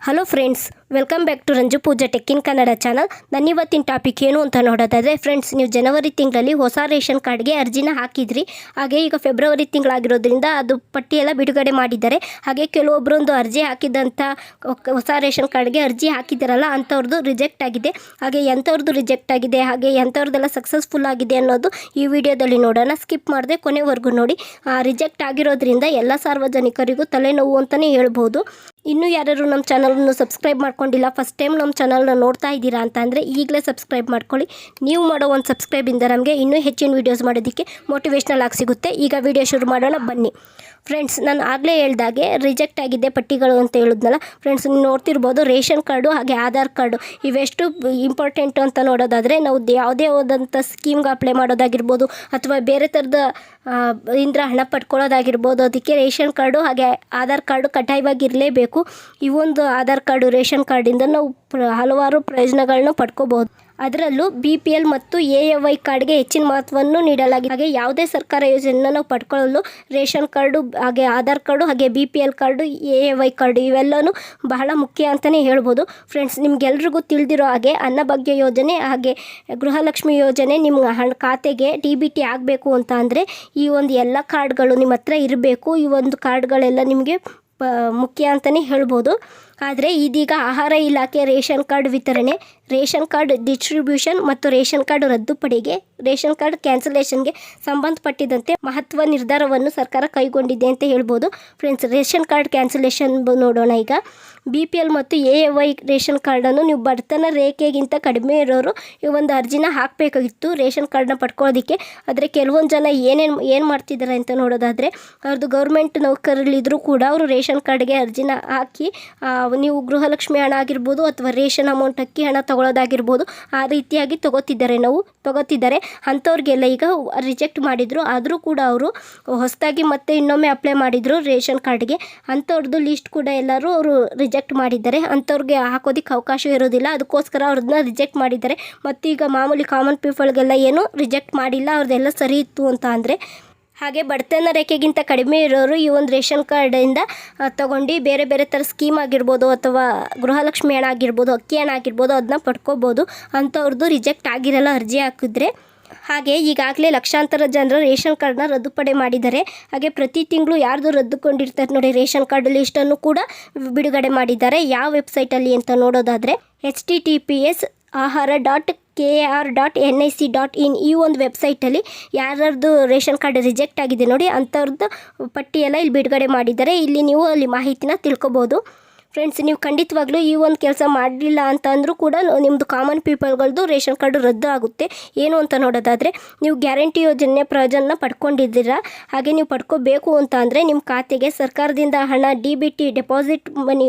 Hello friends welcome back to Ranju Pooja tech in Kannada channel ನನ್ನ ಇವತ್ತಿನ topic ಏನು ಅಂತ ನೋಡೋದಾದರೆ ಫ್ರೆಂಡ್ಸ್ ನೀವು ಜನವರಿ ತಿಂಗಳಲ್ಲಿ ಹೊಸ ರೇಷನ್ ಕಾರ್ಡ್ಗೆ ಅರ್ಜಿನ ಹಾಕಿದ್ರಿ. ಹಾಗೆ ಈಗ ಫೆಬ್ರವರಿ ತಿಂಗಳಾಗಿರೋದ್ರಿಂದ ಅದು ಪಟ್ಟಿಯೆಲ್ಲ ಬಿಡುಗಡೆ ಮಾಡಿದ್ದಾರೆ. ಹಾಗೆ ಕೆಲವೊಬ್ಬರೊಂದು ಅರ್ಜಿ ಹಾಕಿದಂಥ ಹೊಸ ರೇಷನ್ ಕಾರ್ಡ್ಗೆ ಅರ್ಜಿ ಹಾಕಿದ್ದಾರಲ್ಲ ಅಂಥವ್ರದ್ದು ರಿಜೆಕ್ಟ್ ಆಗಿದೆ. ಹಾಗೆ ಎಂಥವ್ರದ್ದು ರಿಜೆಕ್ಟ್ ಆಗಿದೆ, ಹಾಗೆ ಎಂಥವ್ರದ್ದೆಲ್ಲ ಸಕ್ಸಸ್ಫುಲ್ ಆಗಿದೆ ಅನ್ನೋದು ಈ ವಿಡಿಯೋದಲ್ಲಿ ನೋಡೋಣ. ಸ್ಕಿಪ್ ಮಾಡದೆ ಕೊನೆವರೆಗೂ ನೋಡಿ. ರಿಜೆಕ್ಟ್ ಆಗಿರೋದ್ರಿಂದ ಎಲ್ಲ ಸಾರ್ವಜನಿಕರಿಗೂ ತಲೆನೋವು ಅಂತಲೇ ಹೇಳ್ಬೋದು. ಇನ್ನೂ ಯಾರು ನಮ್ಮ ಚಾನಲನ್ನು ಸಬ್ಸ್ಕ್ರೈಬ್ ಮಾಡ್ಕೊಂಡಿಲ್ಲ ಫಸ್ಟ್ ಟೈಮ್ ನಮ್ಮ ಚಾನಲ್ನ ನೋಡ್ತಾ ಇದ್ದೀರಾ ಅಂತ ಅಂದರೆ ಈಗಲೇ ಸಬ್ಸ್ಕ್ರೈಬ್ ಮಾಡ್ಕೊಳ್ಳಿ. ನೀವು ಮಾಡೋ ಒಂದು ಸಬ್ಸ್ಕ್ರೈಬಿಂದ ನಮಗೆ ಇನ್ನೂ ಹೆಚ್ಚಿನ ವೀಡಿಯೋಸ್ ಮಾಡೋದಕ್ಕೆ ಮೋಟಿವೇಶ್ನಲ್ ಆಗಿ ಸಿಗುತ್ತೆ. ಈಗ ವಿಡಿಯೋ ಶುರು ಮಾಡೋಣ, ಬನ್ನಿ. ಫ್ರೆಂಡ್ಸ್ ನಾನು ಆಗಲೇ ಹೇಳ್ದಾಗೆ ರಿಜೆಕ್ಟ್ ಆಗಿದ್ದೆ ಪಟ್ಟಿಗಳು ಅಂತ ಹೇಳಿದ್ನಲ್ಲ ಫ್ರೆಂಡ್ಸ್ ನೀವು ನೋಡ್ತಿರ್ಬೋದು ರೇಷನ್ ಕಾರ್ಡು ಹಾಗೆ ಆಧಾರ್ ಕಾರ್ಡು ಇವೆಷ್ಟು ಇಂಪಾರ್ಟೆಂಟು ಅಂತ ನೋಡೋದಾದರೆ ನಾವು ಯಾವುದೇ ಹೋದಂಥ ಸ್ಕೀಮ್ಗೆ ಅಪ್ಲೈ ಮಾಡೋದಾಗಿರ್ಬೋದು ಅಥವಾ ಬೇರೆ ಥರದ ಇಂದ್ರ ಹಣ ಪಡ್ಕೊಳ್ಳೋದಾಗಿರ್ಬೋದು. ಅದಕ್ಕೆ ರೇಷನ್ ಕಾರ್ಡು ಹಾಗೆ ಆಧಾರ್ ಕಾರ್ಡು ಕಡ್ಡಾಯವಾಗಿ ಇರಲೇಬೇಕು ಈ ಒಂದು ಆಧಾರ್ ಕಾರ್ಡು ರೇಷನ್ ಕಾರ್ಡಿಂದ ನಾವು ಹಲವಾರು ಪ್ರಯೋಜನಗಳನ್ನ ಪಡ್ಕೋಬಹುದು. ಅದರಲ್ಲೂ ಬಿ ಪಿ ಎಲ್ ಮತ್ತು ಎ ಎ ವೈ ಕಾರ್ಡ್ಗೆ ಹೆಚ್ಚಿನ ಮಹತ್ವವನ್ನು ನೀಡಲಾಗಿದೆ. ಹಾಗೆ ಯಾವುದೇ ಸರ್ಕಾರ ಯೋಜನೆಯನ್ನು ನಾವು ಪಡ್ಕೊಳ್ಳಲು ರೇಷನ್ ಕಾರ್ಡು, ಹಾಗೆ ಆಧಾರ್ ಕಾರ್ಡು, ಹಾಗೆ B P L card A A Y card ಇವೆಲ್ಲವೂ ಬಹಳ ಮುಖ್ಯ ಅಂತಲೇ ಹೇಳ್ಬೋದು. ಫ್ರೆಂಡ್ಸ್ ನಿಮಗೆಲ್ರಿಗೂ ತಿಳಿದಿರೋ ಹಾಗೆ ಅನ್ನಭಾಗ್ಯ ಯೋಜನೆ, ಹಾಗೆ ಗೃಹಲಕ್ಷ್ಮಿ ಯೋಜನೆ ನಿಮ್ಮ ಹಣ ಖಾತೆಗೆ ಡಿ ಬಿ ಟಿ ಆಗಬೇಕು ಅಂತ ಅಂದರೆ ಈ ಒಂದು ಎಲ್ಲ ಕಾರ್ಡ್ಗಳು ನಿಮ್ಮ ಹತ್ರ ಇರಬೇಕು. ಈ ಒಂದು ಕಾರ್ಡ್ಗಳೆಲ್ಲ ನಿಮಗೆ ಮುಖ್ಯ ಅಂತಲೇ ಹೇಳ್ಬೋದು. ಆದರೆ ಇದೀಗ ಆಹಾರ ಇಲಾಖೆ ರೇಷನ್ ಕಾರ್ಡ್ ವಿತರಣೆ, ರೇಷನ್ ಕಾರ್ಡ್ ಡಿಸ್ಟ್ರಿಬ್ಯೂಷನ್ ಮತ್ತು ರೇಷನ್ ಕಾರ್ಡ್ ರದ್ದುಪಡಿಗೆ, ರೇಷನ್ ಕಾರ್ಡ್ ಕ್ಯಾನ್ಸಲೇಷನ್ಗೆ ಸಂಬಂಧಪಟ್ಟಿದಂತೆ ಮಹತ್ವ ನಿರ್ಧಾರವನ್ನು ಸರ್ಕಾರ ಕೈಗೊಂಡಿದೆ ಅಂತ ಹೇಳ್ಬೋದು. ಫ್ರೆಂಡ್ಸ್ ರೇಷನ್ ಕಾರ್ಡ್ ಕ್ಯಾನ್ಸಲೇಷನ್ ನೋಡೋಣ ಈಗ. ಬಿ ಪಿ ಎಲ್ ಮತ್ತು ಎ ವೈ ರೇಷನ್ ಕಾರ್ಡನ್ನು ನೀವು ಬಡತನ ರೇಖೆಗಿಂತ ಕಡಿಮೆ ಇರೋರು ಈ ಒಂದು ಅರ್ಜಿನ ಹಾಕಬೇಕಾಗಿತ್ತು. ರೇಷನ್ ಕಾರ್ಡ್ನ ಪಡ್ಕೊಳ್ಳೋದಕ್ಕೆ. ಆದರೆ ಕೆಲವೊಂದು ಜನ ಏನೇನು, ಏನು ಮಾಡ್ತಿದ್ದಾರೆ ಅಂತ ನೋಡೋದಾದರೆ ಅವ್ರದ್ದು ಗೌರ್ಮೆಂಟ್ ನೌಕರಲ್ಲಿದ್ದರೂ ಕೂಡ ಅವರು ರೇಷನ್ ಕಾರ್ಡ್ಗೆ ಅರ್ಜಿನ ಹಾಕಿ ನೀವು ಗೃಹಲಕ್ಷ್ಮಿ ಹಣ ಆಗಿರ್ಬೋದು ಅಥವಾ ರೇಷನ್ ಅಮೌಂಟ್ ಅಕ್ಕಿ ಹಣ ತಗೊಳ್ಳೋದಾಗಿರ್ಬೋದು ಆ ರೀತಿಯಾಗಿ ತಗೋತಿದ್ದಾರೆ ನಾವು, ತಗೋತಿದ್ದಾರೆ. ಅಂಥವ್ರಿಗೆಲ್ಲ ಈಗ ರಿಜೆಕ್ಟ್ ಮಾಡಿದರು. ಆದರೂ ಕೂಡ ಅವರು ಹೊಸದಾಗಿ ಮತ್ತೆ ಇನ್ನೊಮ್ಮೆ ಅಪ್ಲೈ ಮಾಡಿದರು ರೇಷನ್ ಕಾರ್ಡ್ಗೆ ಅಂಥವ್ರದ್ದು ಲಿಸ್ಟ್ ಕೂಡ ಎಲ್ಲರೂ ಅವರು ರಿಜೆಕ್ಟ್ ಮಾಡಿದ್ದಾರೆ. ಅಂಥವ್ರಿಗೆ ಹಾಕೋದಕ್ಕೆ ಅವಕಾಶ ಇರೋದಿಲ್ಲ. ಅದಕ್ಕೋಸ್ಕರ ಅವ್ರನ್ನ ರಿಜೆಕ್ಟ್ ಮಾಡಿದ್ದಾರೆ. ಮತ್ತೀಗ ಮಾಮೂಲಿ ಕಾಮನ್ ಪೀಪಲ್ಗೆಲ್ಲ ಏನು ರಿಜೆಕ್ಟ್ ಮಾಡಿಲ್ಲ. ಅವ್ರದ್ದೆಲ್ಲ ಸರಿ ಇತ್ತು ಅಂತ ಅಂದರೆ ಹಾಗೆ ಬಡತನ ರೇಖೆಗಿಂತ ಕಡಿಮೆ ಇರೋರು ಈ ಒಂದು ರೇಷನ್ ಕಾರ್ಡಿಂದ ತಗೊಂಡು ಬೇರೆ ಬೇರೆ ಥರ ಸ್ಕೀಮ್ ಆಗಿರ್ಬೋದು ಅಥವಾ ಗೃಹಲಕ್ಷ್ಮಿ ಹಣ ಆಗಿರ್ಬೋದು, ಅಕ್ಕಿ ಹಣ ಆಗಿರ್ಬೋದು ಅದನ್ನ ಪಡ್ಕೋಬೋದು ಅಂಥವ್ರದ್ದು ರಿಜೆಕ್ಟ್ ಆಗಿರಲ್ಲ ಅರ್ಜಿ ಹಾಕಿದ್ರೆ. ಹಾಗೆ ಈಗಾಗಲೇ ಲಕ್ಷಾಂತರ ಜನರು ರೇಷನ್ ಕಾರ್ಡ್ನ ರದ್ದುಪಡೆ ಮಾಡಿದ್ದಾರೆ. ಹಾಗೆ ಪ್ರತಿ ತಿಂಗಳು ಯಾರ್ದು ರದ್ದುಕೊಂಡಿರ್ತಾರೆ ನೋಡಿ, ರೇಷನ್ ಕಾರ್ಡ್ ಲಿಸ್ಟನ್ನು ಕೂಡ ಬಿಡುಗಡೆ ಮಾಡಿದ್ದಾರೆ. ಯಾವ ವೆಬ್ಸೈಟಲ್ಲಿ ಅಂತ ನೋಡೋದಾದರೆ H T T P S ಆಹಾರ dot K R dot N I C dot in ಈ ಒಂದು ವೆಬ್ಸೈಟಲ್ಲಿ ಯಾರ್ಯಾರ್ದು ರೇಷನ್ ಕಾರ್ಡ್ ರಿಜೆಕ್ಟ್ ಆಗಿದೆ ನೋಡಿ ಅಂಥವ್ರದ್ದು ಪಟ್ಟಿಯೆಲ್ಲ ಇಲ್ಲಿ ಬಿಡುಗಡೆ ಮಾಡಿದ್ದಾರೆ. ಇಲ್ಲಿ ನೀವು ಅಲ್ಲಿ ಮಾಹಿತಿನ ತಿಳ್ಕೊಬೋದು. ಫ್ರೆಂಡ್ಸ್ ನೀವು ಖಂಡಿತವಾಗ್ಲೂ ಈ ಒಂದು ಕೆಲಸ ಮಾಡಲಿಲ್ಲ ಅಂತ ಅಂದರೂ ಕೂಡ ನಿಮ್ಮದು ಕಾಮನ್ ಪೀಪಲ್ಗಳದ್ದು ರೇಷನ್ ಕಾರ್ಡು ರದ್ದು ಆಗುತ್ತೆ ಏನು ಅಂತ ನೋಡೋದಾದರೆ, ನೀವು ಗ್ಯಾರಂಟಿ ಯೋಜನೆ ಪ್ರಯೋಜನ ಪಡ್ಕೊಂಡಿದ್ದೀರಾ? ಹಾಗೆ ನೀವು ಪಡ್ಕೋಬೇಕು ಅಂತ ಅಂದರೆ ನಿಮ್ಮ ಖಾತೆಗೆ ಸರ್ಕಾರದಿಂದ ಹಣ D B T deposit money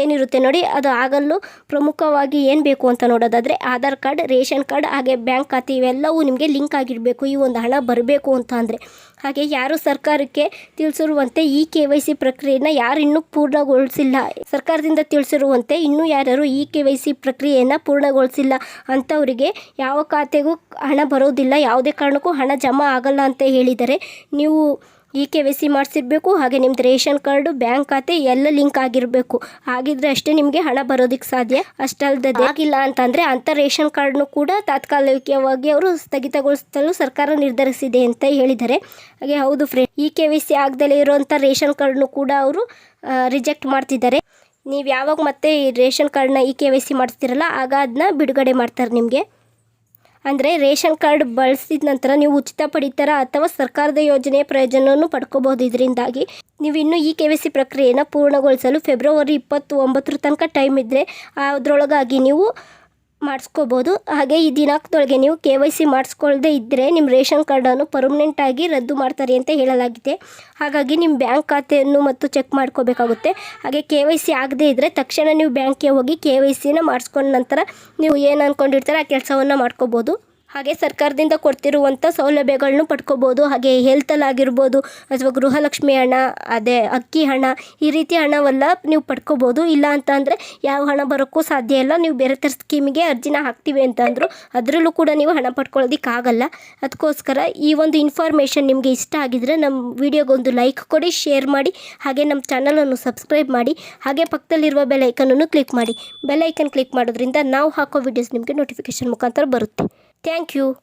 ಏನಿರುತ್ತೆ ನೋಡಿ, ಅದು ಆಗಲು ಪ್ರಮುಖವಾಗಿ ಏನು ಬೇಕು ಅಂತ ನೋಡೋದಾದರೆ, ಆಧಾರ್ ಕಾರ್ಡ್, ರೇಷನ್ ಕಾರ್ಡ್, ಹಾಗೆ ಬ್ಯಾಂಕ್ ಖಾತೆ ಇವೆಲ್ಲವೂ ನಿಮಗೆ ಲಿಂಕ್ ಆಗಿರಬೇಕು ಈ ಒಂದು ಹಣ ಬರಬೇಕು ಅಂತ ಅಂದರೆ. ಹಾಗೆ ಯಾರು ಸರ್ಕಾರಕ್ಕೆ ತಿಳಿಸಿರುವಂತೆ ಈ ಕೆ ವೈ ಸಿ ಪ್ರಕ್ರಿಯೆಯನ್ನು ಯಾರು ಇನ್ನೂ ಪೂರ್ಣಗೊಳಿಸಿಲ್ಲ. ಸರ್ಕಾರದಿಂದ ತಿಳಿಸಿರುವಂತೆ ಇನ್ನೂ ಯಾರಾದರೂ ಇ ಕೆ ವೈ ಸಿ ಪ್ರಕ್ರಿಯೆಯನ್ನು ಪೂರ್ಣಗೊಳಿಸಿಲ್ಲ ಅಂಥವರಿಗೆ ಯಾವ ಖಾತೆಗೂ ಹಣ ಬರೋದಿಲ್ಲ. ಯಾವುದೇ ಕಾರಣಕ್ಕೂ ಹಣ ಜಮಾ ಆಗಲ್ಲ ಅಂತ ಹೇಳಿದರೆ ನೀವು ಇ ಕೆ ವೈ ಸಿ ಮಾಡಿಸಿರ್ಬೇಕು. ಹಾಗೆ ನಿಮ್ಮದು ರೇಷನ್ ಕಾರ್ಡು, ಬ್ಯಾಂಕ್ ಖಾತೆ ಎಲ್ಲ ಲಿಂಕ್ ಆಗಿರಬೇಕು. ಹಾಗಿದ್ರೆ ಅಷ್ಟೇ ನಿಮಗೆ ಹಣ ಬರೋದಕ್ಕೆ ಸಾಧ್ಯ. ಅಷ್ಟಲ್ಲದೆ ಆಗಿಲ್ಲ ಅಂತಂದರೆ ಅಂಥ ರೇಷನ್ ಕಾರ್ಡ್ನು ಕೂಡ ತಾತ್ಕಾಲಿಕವಾಗಿ ಅವರು ಸ್ಥಗಿತಗೊಳಿಸಲು ಸರ್ಕಾರ ನಿರ್ಧರಿಸಿದೆ ಅಂತ ಹೇಳಿದ್ದಾರೆ ಹಾಗೆ ಹೌದು friend E K Y C ಆಗದಲ್ಲೇ ಇರುವಂಥ ರೇಷನ್ ಕಾರ್ಡ್ನು ಕೂಡ ಅವರು ರಿಜೆಕ್ಟ್ ಮಾಡ್ತಿದ್ದಾರೆ. ನೀವು ಯಾವಾಗ ಮತ್ತೆ ಈ ರೇಷನ್ ಕಾರ್ಡ್ನ ಇ ಕೆ ವೈ ಸಿ ಮಾಡಿಸ್ತೀರಲ್ಲ, ಆಗ ಅದನ್ನ ಬಿಡುಗಡೆ ಮಾಡ್ತಾರೆ ನಿಮಗೆ. ಅಂದರೆ ರೇಷನ್ ಕಾರ್ಡ್ ಬಳಸಿದ ನಂತರ ನೀವು ಉಚಿತ ಪಡಿತರ ಅಥವಾ ಸರ್ಕಾರದ ಯೋಜನೆಯ ಪ್ರಯೋಜನವನ್ನು ಪಡ್ಕೋಬಹುದು. ಇದರಿಂದಾಗಿ ನೀವು ಇನ್ನೂ ಈ ಕೆ ವೈ ಸಿ ಪ್ರಕ್ರಿಯೆಯನ್ನು ಪೂರ್ಣಗೊಳಿಸಲು ಫೆಬ್ರವರಿ ಇಪ್ಪತ್ತು ಒಂಬತ್ತರ ತನಕ ಟೈಮ್ ಇದ್ದರೆ ಅದರೊಳಗಾಗಿ ನೀವು ಮಾಡಿಸ್ಕೋಬೋದು. ಹಾಗೆ ಈ ದಿನಾಂಕದೊಳಗೆ ನೀವು ಕೆ ವೈ ಸಿ ಮಾಡಿಸ್ಕೊಳ್ಳದೆ ಇದ್ದರೆ ನಿಮ್ಮ ರೇಷನ್ ಕಾರ್ಡನ್ನು ಪರ್ಮನೆಂಟಾಗಿ ರದ್ದು ಮಾಡ್ತಾರೆ ಅಂತ ಹೇಳಲಾಗಿದೆ. ಹಾಗಾಗಿ ನಿಮ್ಮ ಬ್ಯಾಂಕ್ ಖಾತೆಯನ್ನು ಮತ್ತು ಚೆಕ್ ಮಾಡ್ಕೋಬೇಕಾಗುತ್ತೆ. ಹಾಗೆ ಕೆ ವೈ ಸಿ ಆಗದೇ ಇದ್ದರೆ ತಕ್ಷಣ ನೀವು ಬ್ಯಾಂಕ್ಗೆ ಹೋಗಿ ಕೆ ವೈ ಸಿನ ಮಾಡಿಸ್ಕೊಂಡ ನಂತರ ನೀವು ಏನು ಅಂದ್ಕೊಂಡಿರ್ತಾರೆ ಆ ಕೆಲಸವನ್ನು ಮಾಡ್ಕೋಬೋದು. ಹಾಗೆ ಸರ್ಕಾರದಿಂದ ಕೊಡ್ತಿರುವಂಥ ಸೌಲಭ್ಯಗಳನ್ನು ಪಡ್ಕೋಬೋದು, ಹಾಗೆ ಹೆಲ್ತಲ್ಲಿ ಆಗಿರ್ಬೋದು, ಅಥವಾ ಗೃಹಲಕ್ಷ್ಮಿ ಹಣ, ಅದೇ ಅಕ್ಕಿ ಹಣ, ಈ ರೀತಿ ಹಣವೆಲ್ಲ ನೀವು ಪಡ್ಕೋಬೋದು. ಇಲ್ಲ ಅಂತ ಅಂದರೆ ಯಾವ ಹಣ ಬರೋಕ್ಕೂ ಸಾಧ್ಯ ಇಲ್ಲ. ನೀವು ಬೇರೆ ಥರ ಸ್ಕೀಮಿಗೆ ಅರ್ಜಿನ ಹಾಕ್ತೀವಿ ಅಂತ ಅಂದರು ಅದರಲ್ಲೂ ಕೂಡ ನೀವು ಹಣ ಪಡ್ಕೊಳ್ಳೋದಕ್ಕಾಗಲ್ಲ ಅದಕ್ಕೋಸ್ಕರ ಈ ಒಂದು ಇನ್ಫಾರ್ಮೇಷನ್ ನಿಮಗೆ ಇಷ್ಟ ಆಗಿದ್ರೆ ನಮ್ಮ ವಿಡಿಯೋಗೊಂದು ಲೈಕ್ ಕೊಡಿ ಶೇರ್ ಮಾಡಿ, ಹಾಗೆ ನಮ್ಮ ಚಾನಲನ್ನು ಸಬ್ಸ್ಕ್ರೈಬ್ ಮಾಡಿ, ಹಾಗೆ ಪಕ್ಕದಲ್ಲಿರುವ ಬೆಲ್ ಐಕನನ್ನು ಕ್ಲಿಕ್ ಮಾಡಿ. ಬೆಲ್ ಐಕನ್ ಕ್ಲಿಕ್ ಮಾಡೋದ್ರಿಂದ ನಾವು ಹಾಕೋ ವಿಡಿಯೋಸ್ ನಿಮಗೆ ನೋಟಿಫಿಕೇಶನ್ ಮುಖಾಂತರ ಬರುತ್ತೆ. Thank you.